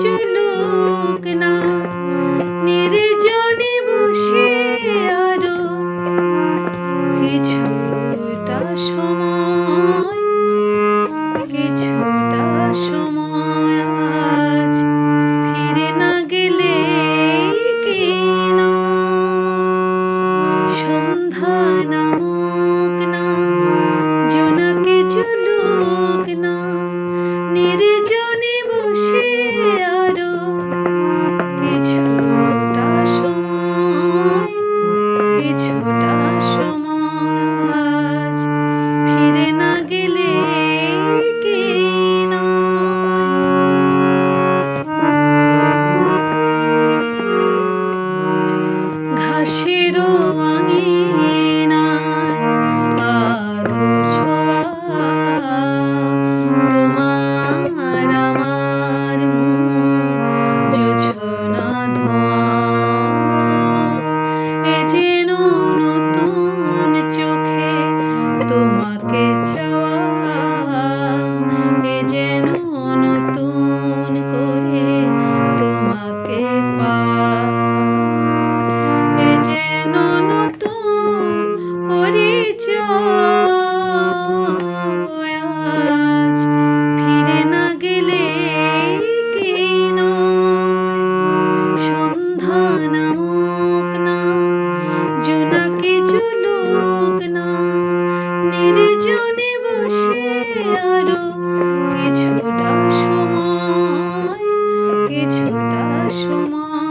চলুক না নির্জনে বসে আরও। কিছুটা সময় কিছুটা সময় আজ ফিরে না গেলে কেন? সন্ধ্যা না নামক না জোনাকে চুলুক না। নির্জনে বসে আরও কিছুটা সময় কিছুটা সময়।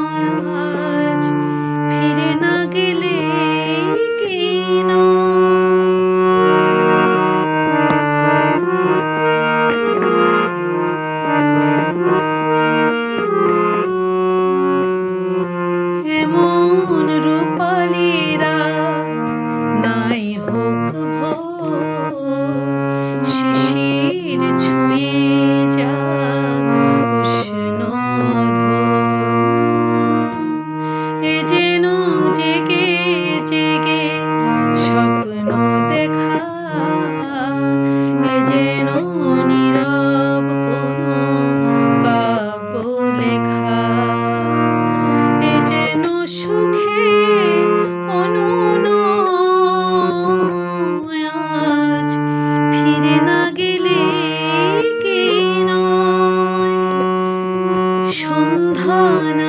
धान